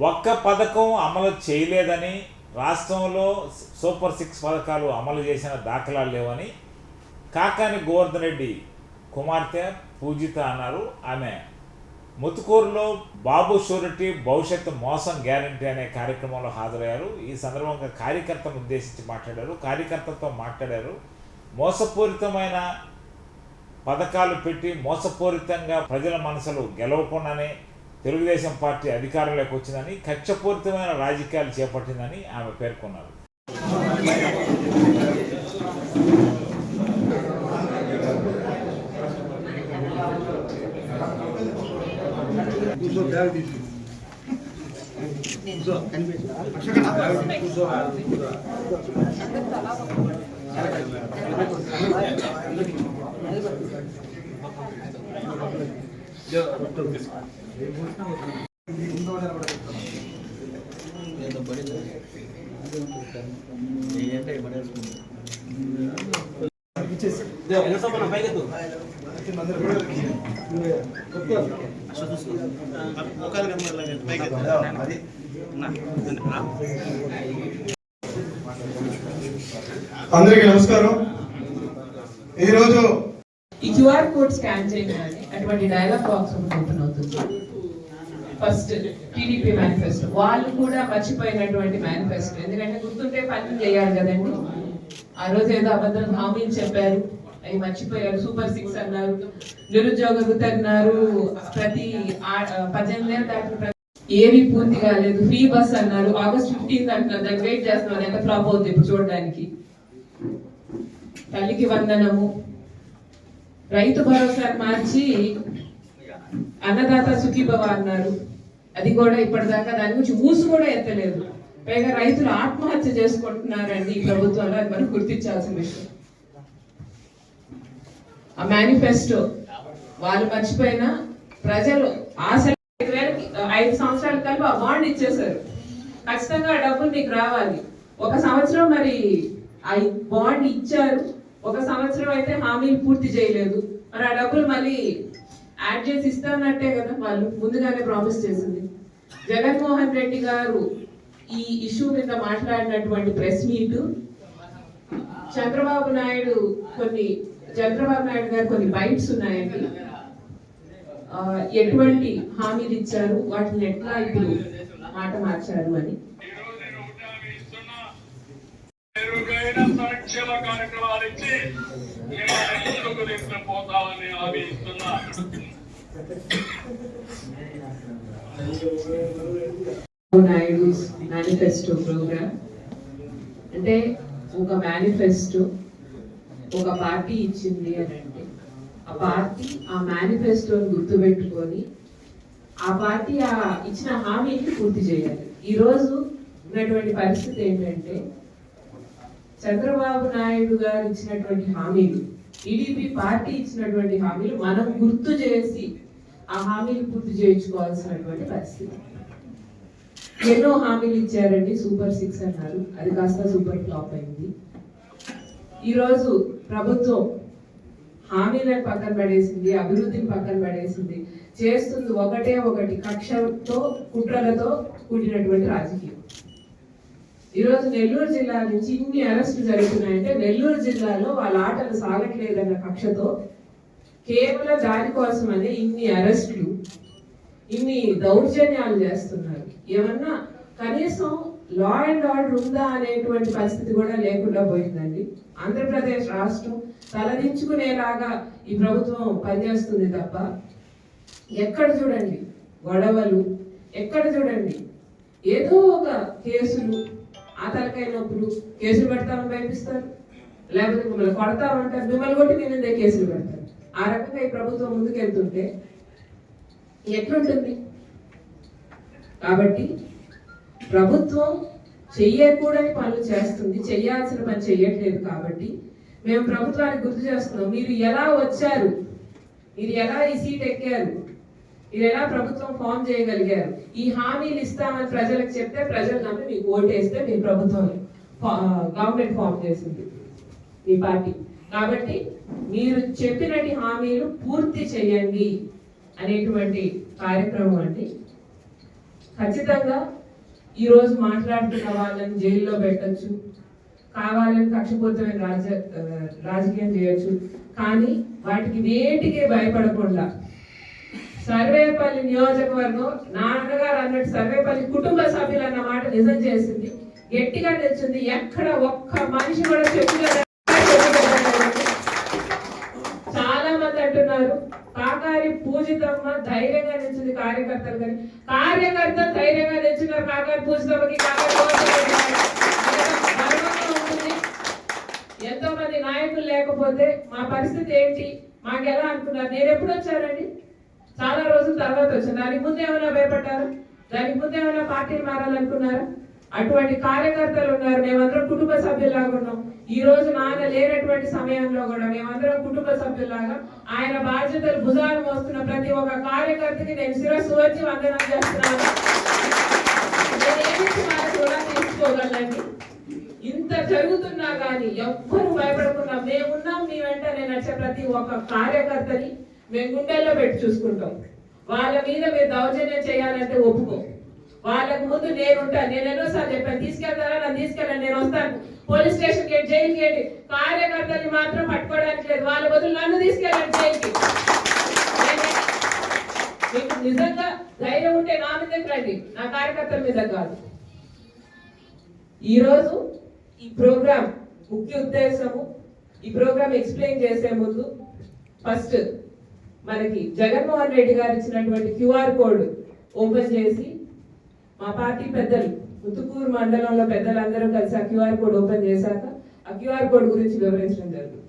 ఒక్క పథకం అమలు చేయలేదని రాష్ట్రంలో సూపర్ సిక్స్ పథకాలు అమలు చేసిన దాఖలాలు లేవని కాకాని గోవర్ధన్ రెడ్డి కుమార్తె పూజిత అన్నారు. ఆమె ముతుకూరులో బాబు షూరిటీ భవిష్యత్తు మోసం గ్యారంటీ అనే కార్యక్రమంలో హాజరయ్యారు. ఈ సందర్భంగా కార్యకర్తను ఉద్దేశించి మాట్లాడారు. కార్యకర్తలతో మాట్లాడారు. మోసపూరితమైన పథకాలు పెట్టి మోసపూరితంగా ప్రజల మనసులు గెలవకుండానే తెలుగుదేశం పార్టీ అధికారంలోకి వచ్చిందని కక్షపూరితమైన రాజకీయాలు చేపట్టిందని ఆమె పేర్కొన్నారు. కూర్చో బ్యాగ్ అందరికీ నమస్కారం. ఈరోజు ఈ క్యూఆర్ కోడ్ స్కాన్ చేయగానే అటువంటి డైలాగ్ బాక్స్ ఒకటి ఓపెన్ అవుతుంది. ఫస్ట్ టీడీపీ మేనిఫెస్టో వాళ్ళు కూడా మర్చిపోయినటువంటి మేనిఫెస్టో ఎందుకంటే గుర్తుంటే పని చేయాలి కదండి. ఆ రోజు ఏదో అబద్ధం హామీలు చెప్పారు. అవి మర్చిపోయారు. సూపర్ సిక్స్ అన్నారు. నిరుద్యోగ అన్నారు. ప్రతి ఆ- పద్దెనిమిది ఏళ్ళు దాటిన ఏవి పూర్తి కాలేదు. ఫ్రీ బస్ అన్నారు. ఆగస్ట్ ఫిఫ్టీన్త్ అంటున్నారు. దాన్ని వెయిట్ చేస్తున్నారు ఎంత ఫ్లాప్ అవుతుంది ఇప్పుడు చూడడానికి. తల్లికి వందనము. రైతు భరోసా మార్చి అన్నదాత సుఖీభవ అన్నారు. అది కూడా ఇప్పటిదాకా దాని గురించి మూసు కూడా ఎత్తలేదు. పైగా రైతులు ఆత్మహత్య చేసుకుంటున్నారండి ఈ ప్రభుత్వంలో అది మనం గుర్తించాల్సిన విషయం. ఆ మేనిఫెస్టో వాళ్ళు మర్చిపోయినా ప్రజలు ఆశ ఐదు వేలకి ఐదు సంవత్సరాల కలిపి ఆ బాండ్ ఇచ్చేశారు. ఖచ్చితంగా ఆ డబ్బులు నీకు రావాలి. ఒక సంవత్సరం మరి ఆ బాండ్ ఇచ్చారు. ఒక సంవత్సరం అయితే హామీలు పూర్తి చేయలేదు. మరి ఆ డబ్బులు మళ్ళీ యాడ్ చేసి ఇస్తానట్టే కదా వాళ్ళు ముందుగానే ప్రామిస్ చేసింది. జగన్మోహన్ రెడ్డి గారు ఈ ఇష్యూ మీద మాట్లాడినటువంటి ప్రెస్ మీట్ చంద్రబాబు నాయుడు కొన్ని చంద్రబాబు నాయుడు గారు కొన్ని బైట్స్ ఉన్నాయండి. ఎటువంటి హామీలు ఇచ్చారు? వాటిని ఎట్లా ఇప్పుడు మాట మార్చారు అని మెరుగైన సంక్షేమ కార్యక్రమాలు ఇచ్చి మిమ్మల్ని హామీ ఇస్తున్నా మేనిఫెస్టో ప్రోగ్రామ్ అంటే ఒక మేనిఫెస్టో ఒక పార్టీ ఇచ్చింది అని అంటే ఆ పార్టీ ఆ మేనిఫెస్టోని గుర్తుపెట్టుకొని ఆ పార్టీ ఆ ఇచ్చిన హామీని పూర్తి చేయాలి. ఈరోజు ఉన్నటువంటి పరిస్థితి ఏంటంటే చంద్రబాబు నాయుడు గారు ఇచ్చినటువంటి హామీలు టీడీపీ పార్టీ ఇచ్చినటువంటి హామీలు మనం గుర్తు చేసి ఆ హామీలు పూర్తి చేయించుకోవాల్సినటువంటి పరిస్థితి. ఎన్నో హామీలు ఇచ్చారండి సూపర్ సిక్స్ అన్నారు. అది కాస్త సూపర్ ఫ్లాప్ అయింది. ఈరోజు ప్రభుత్వం హామీలను పక్కన పడేసింది అభివృద్ధిని పక్కన పడేసింది. చేస్తుంది ఒకటే ఒకటి కక్షతో కుట్రలతో కూడినటువంటి రాజకీయం. ఈరోజు నెల్లూరు జిల్లా నుంచి ఇన్ని అరెస్టులు జరుగుతున్నాయంటే నెల్లూరు జిల్లాలో వాళ్ళ ఆటలు సాగట్లేదన్న కక్షతో కేవలం దానికోసమనే ఇన్ని అరెస్టులు ఇన్ని దౌర్జన్యాలు చేస్తున్నారు. ఏమన్నా కనీసం లా అండ్ ఆర్డర్ ఉందా అనేటువంటి పరిస్థితి కూడా లేకుండా పోయిందండి. ఆంధ్రప్రదేశ్ రాష్ట్రం తలదించుకునేలాగా ఈ ప్రభుత్వం పనిచేస్తుంది తప్ప ఎక్కడ చూడండి? గొడవలు ఎక్కడ చూడండి? ఏదో ఒక కేసులు తలకాయ నొప్పులు కేసులు పెడతామని భయపిస్తారు. లేకపోతే మిమ్మల్ని కొడతామంటారు మిమ్మల్ని కొట్టి నేను మీదే కేసులు పెడతాను? ఆ రకంగా ఈ ప్రభుత్వం ముందుకెళ్తుంటే ఎట్లుంటుంది? కాబట్టి ప్రభుత్వం చెయ్యకూడని పనులు చేస్తుంది చెయ్యాల్సిన పని చెయ్యట్లేదు కాబట్టి మేము ప్రభుత్వానికి గుర్తు చేస్తున్నాం. మీరు ఎలా వచ్చారు? మీరు ఎలా ఈ సీట్ ఎక్కారు? ఇది ఎలా ప్రభుత్వం ఫామ్ చేయగలిగారు? ఈ హామీలు ఇస్తామని ప్రజలకు చెప్తే ప్రజలు నమ్మి మీకు ఓటేస్తే మీ ప్రభుత్వం గవర్నమెంట్ ఫామ్ చేసింది మీ పార్టీ. కాబట్టి మీరు చెప్పినటి హామీలు పూర్తి చేయండి అనేటువంటి కార్యక్రమం అండి. ఖచ్చితంగా ఈరోజు మాట్లాడుతున్న వాళ్ళని జైల్లో పెట్టచ్చు కావాలని కక్షపూరితమైన రాజ రాజకీయం చేయొచ్చు కానీ వాటికి వేటికే భయపడకుండా సర్వేపల్లి నియోజకవర్గం నాన్నగారు అన్నట్టు సర్వేపల్లి కుటుంబ సభ్యులు అన్న మాట నిజం చేసింది. గట్టిగా తెచ్చింది ఎక్కడ ఒక్క మనిషి కూడా చెప్పుగా చాలా మంది అంటున్నారు కాకారి పూజితమ్మ ధైర్యంగా నిలిచింది కార్యకర్తలు కానీ కార్యకర్త ధైర్యంగా నిలిచినారు కాకారి పూజితమ్మకి ఉంటుంది ఎంతో మంది నాయకులు లేకపోతే మా పరిస్థితి ఏంటి? మాకు ఎలా అనుకున్నారు? నేను ఎప్పుడు వచ్చానండి? చాలా రోజుల తర్వాత వచ్చింది. దానికి ముందు ఏమైనా భయపడ్డారు? దానికి ముందు ఏమైనా పార్టీలు మారాలనుకున్నారా? అటువంటి కార్యకర్తలు ఉన్నారు. మేమందరం కుటుంబ సభ్యులాగా ఉన్నాం. ఈ రోజు నాన్న లేనటువంటి సమయంలో కూడా మేమందరం కుటుంబ సభ్యులాగా ఆయన బాధ్యతలు భుజాలు మోస్తున్న ప్రతి ఒక్క కార్యకర్తకి నేను శిరస్సు వచ్చి వందనం చేస్తున్నాను. నేను తీసుకోగలండి ఇంత జరుగుతున్నా కానీ ఎవ్వరు భయపడకుండా మేమున్నాం మీ వెంట నేను వచ్చే ప్రతి ఒక్క కార్యకర్తని. మేము గుండెల్లో పెట్టి చూసుకుంటాం. వాళ్ళ మీద మీరు దౌర్జన్యం చేయాలంటే ఒప్పుకో. వాళ్ళకు ముందు నేను ఉంటాను నేను ఎన్నోసార్లు చెప్పాను తీసుకెళ్తారా? నన్ను తీసుకెళ్ళండి నేను వస్తాను. Police station gate jail gate కార్యకర్తల్ని మాత్రం పట్టుకోవడానికి లేదు. వాళ్ళ బదులు నన్ను తీసుకెళ్ళండి జైలుకి. మీకు నిజంగా ధైర్యం ఉంటే నా మీదకి రండి నా కార్యకర్తల మీద కాదు. ఈరోజు ఈ ప్రోగ్రామ్ ముఖ్య ఉద్దేశము ఈ ప్రోగ్రామ్ ఎక్స్ప్లెయిన్ చేసే ముందు ఫస్ట్ మనకి జగన్మోహన్ రెడ్డి గారు ఇచ్చినటువంటి క్యూఆర్ కోడ్ ఓపెన్ చేసి మా పార్టీ పెద్దలు ముత్తుకూరు మండలంలో పెద్దలందరూ కలిసి ఆ క్యూఆర్ కోడ్ ఓపెన్ చేశాక ఆ క్యూఆర్ కోడ్ గురించి వివరించడం జరుగుతుంది.